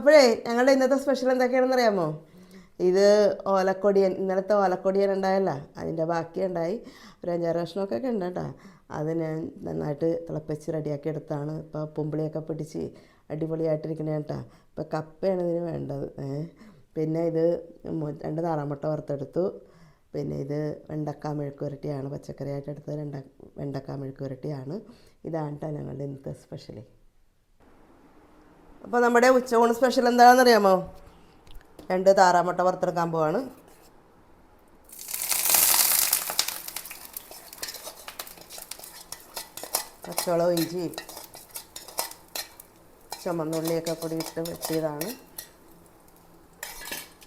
അപ്പോഴേ ഞങ്ങളുടെ ഇന്നത്തെ സ്പെഷ്യൽ എന്തൊക്കെയാണെന്ന് അറിയാമോ? ഇത് ഓലക്കൊടിയൻ ഇന്നലത്തെ ഓലക്കൊടിയൻ ഉണ്ടായല്ല അതിന്റെ ബാക്കി ഉണ്ടായി. ഒരു അഞ്ചാറ് കഷ്ണമൊക്കെ ഒക്കെ ഉണ്ട് കേട്ടോ. അത് ഞാൻ നന്നായിട്ട് തിളപ്പിച്ച് റെഡിയാക്കി എടുത്താണ്. ഇപ്പോൾ പുമ്പിളിയൊക്കെ പിടിച്ച് അടിപൊളിയായിട്ടിരിക്കണേ കേട്ടോ. ഇപ്പോൾ കപ്പയാണ് ഇതിന് വേണ്ടത്. പിന്നെ ഇത് രണ്ട് താറാമുട്ട വറുത്തെടുത്തു. പിന്നെ ഇത് വെണ്ടക്ക മെഴുക്ക് പുരട്ടിയാണ് പച്ചക്കറിയായിട്ട് എടുത്തത്. വെണ്ട വെണ്ടക്ക മെഴുക്ക് പുരട്ടിയാണ് ഇതാണ് ഞങ്ങളുടെ ഇന്നത്തെ സ്പെഷ്യലി അപ്പോൾ നമ്മുടെ ഉച്ചകോണ് സ്പെഷ്യൽ എന്താണെന്ന് അറിയാമോ രണ്ട് താറാമുട്ട വറുത്തെടുക്കാൻ പോവാണ്. പച്ചവളവും ഇഞ്ചി ചുമന്നുള്ളിയൊക്കെ കൂടി ഇട്ട് വെട്ടിയതാണ്.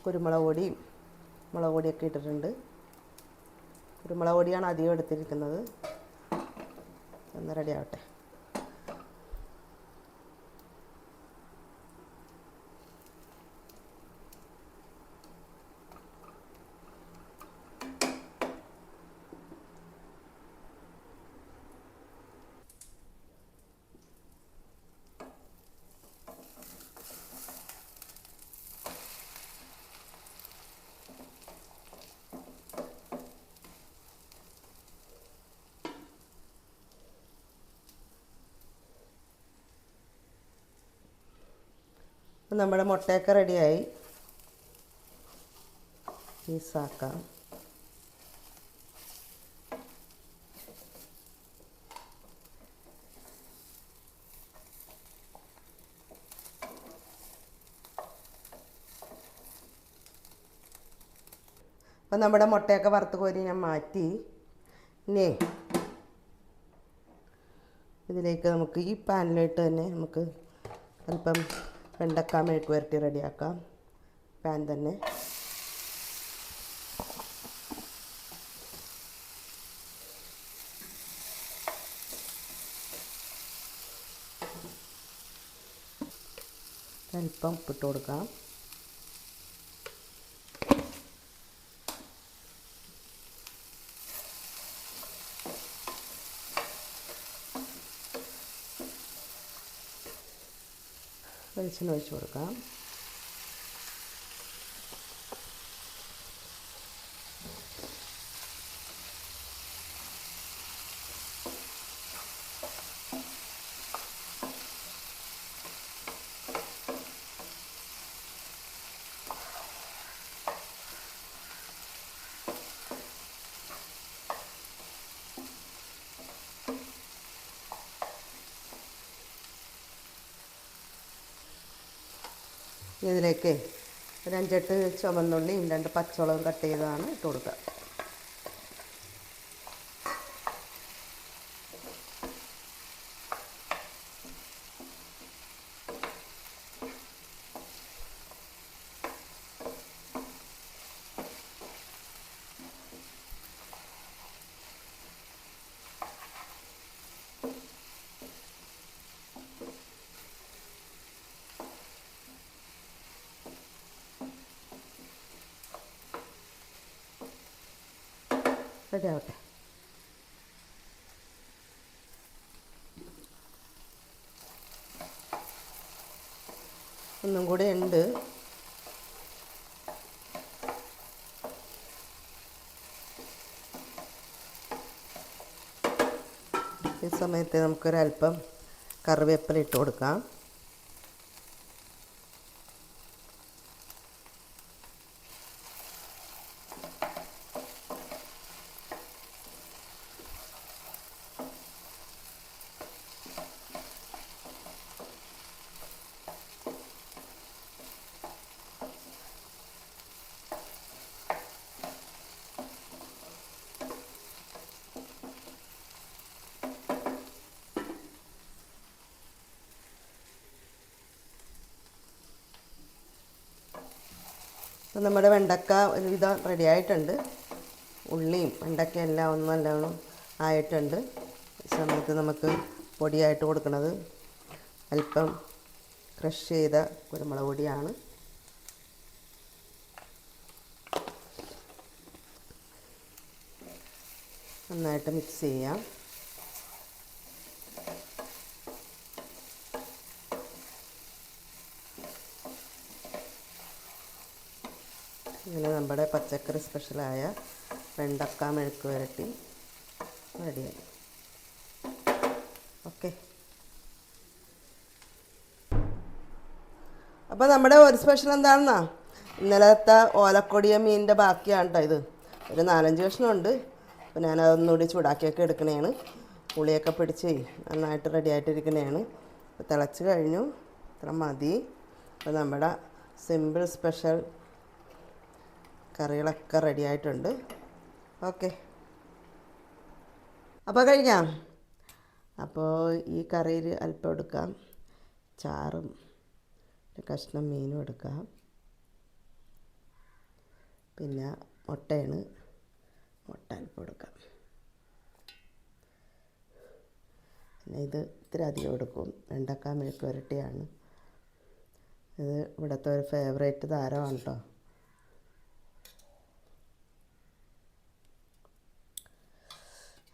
കുരുമുളക് പൊടിയും മുളക് പൊടിയൊക്കെ ഇട്ടിട്ടുണ്ട്. കുരുമുളക് പൊടിയാണ് അധികം എടുത്തിരിക്കുന്നത്. ഒന്ന് റെഡി ആവട്ടെ. അപ്പം നമ്മുടെ മുട്ടയൊക്കെ റെഡിയായി. പീസാക്കാം അപ്പം നമ്മുടെ മുട്ടയൊക്കെ വറുത്ത് കോരി ഞാൻ മാറ്റി. ഇനി ഇതിലേക്ക് നമുക്ക് ഈ പാനിലിട്ട് തന്നെ നമുക്ക് അല്പം വെണ്ടക്ക മെഴുക്ക് പുരട്ടി റെഡിയാക്കാം. പാൻ തന്നെ. അല്പം ഉപ്പിട്ട് കൊടുക്കാം. വെളിച്ചെണ്ണ ഒഴിച്ച് കൊടുക്കാം. ഇതിലേക്ക് ഒരു അഞ്ചെട്ട് ചുവന്നുള്ളിയും രണ്ട് പച്ചമുളകും കട്ട് ചെയ്തതാണ് ഇട്ട് കൊടുക്കുക. റെഡി ആവട്ടെ. ഒന്നും കൂടെ ഉണ്ട്. ഈ സമയത്ത് നമുക്കൊരല്പം കറിവേപ്പില ഇട്ട് കൊടുക്കാം. അപ്പം നമ്മുടെ വെണ്ടക്ക ഒരുവിധം റെഡി ആയിട്ടുണ്ട്. ഉള്ളിയും വെണ്ടക്ക എല്ലാം ഒന്നും നല്ലോണം ആയിട്ടുണ്ട്. സമയത്ത് നമുക്ക് പൊടിയായിട്ട് കൊടുക്കുന്നത് അല്പം ക്രഷ് ചെയ്ത കുരുമുളക് പൊടിയാണ്. നന്നായിട്ട് മിക്സ് ചെയ്യാം. ഇങ്ങനെ നമ്മുടെ പച്ചക്കറി സ്പെഷ്യലായ വെണ്ടക്ക മെഴുക്ക് വരട്ടി റെഡിയായി. ഓക്കെ. അപ്പോൾ നമ്മുടെ ഒരു സ്പെഷ്യൽ എന്താണെന്നാ? ഇന്നലത്തെ ഓലക്കൊടിയ മീനിന്റെ ബാക്കിയാണ് കേട്ടോ ഇത്. ഒരു നാലഞ്ച് കഷ്ണമുണ്ട്. അപ്പോൾ ഞാനതൊന്നുകൂടി ചൂടാക്കിയൊക്കെ എടുക്കണേണ്. പുളിയൊക്കെ പിടിച്ച് നന്നായിട്ട് റെഡി ആയിട്ടിരിക്കണേണ്. തിളച്ച് കഴിഞ്ഞു. ഇത്ര മതി. അപ്പോൾ നമ്മുടെ സിമ്പിൾ സ്പെഷ്യൽ കറികളൊക്കെ റെഡി ആയിട്ടുണ്ട് ഓക്കെ. അപ്പോൾ കഴിക്കാം അപ്പോൾ ഈ കറിയിൽ അല്പം എടുക്കാം. ചാറും കഷ്ണം മീനും എടുക്കാം. പിന്നെ മുട്ടയാണ്. മുട്ട അല്പം എടുക്കാം. പിന്നെ ഇത് ഇത്തിരി അധികം എടുക്കും. വെണ്ടക്ക മെഴുക്ക് വരട്ടിയാണ് ഇത് ഇവിടുത്തെ ഒരു ഫേവറേറ്റ് താരമാണ് കേട്ടോ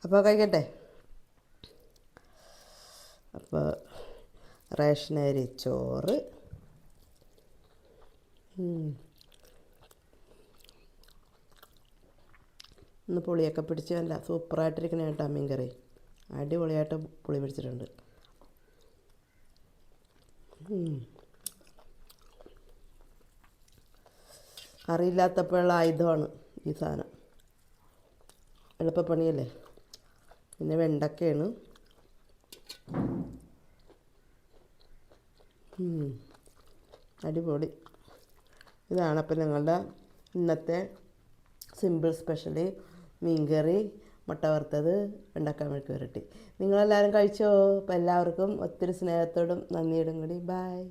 അപ്പോൾ കഴിക്കട്ടെ? അപ്പോൾ റേഷൻ അരി ചോറ്. ഇന്ന് പുളിയൊക്കെ പിടിച്ച് നല്ല സൂപ്പറായിട്ടിരിക്കണ കേട്ടോ മീൻ കറി അടിപൊളിയായിട്ട് പുളി പിടിച്ചിട്ടുണ്ട്. കറിയില്ലാത്തപ്പോഴുള്ള ആയുധമാണ് ഈ സാധനം. എളുപ്പപ്പണിയല്ലേ? പിന്നെ വെണ്ടക്കയാണ്. അടിപൊളി. ഇതാണ് അപ്പം ഞങ്ങളുടെ ഇന്നത്തെ സിമ്പിൾ സ്പെഷ്യലി മീൻകറി മുട്ട വറുത്തത് വെണ്ടക്ക മെഴുക്ക് വരട്ടി നിങ്ങളെല്ലാവരും കഴിച്ചോ? അപ്പോൾ എല്ലാവർക്കും ഒത്തിരി സ്നേഹത്തോടും നന്ദിയോടും കൂടി. ബായ്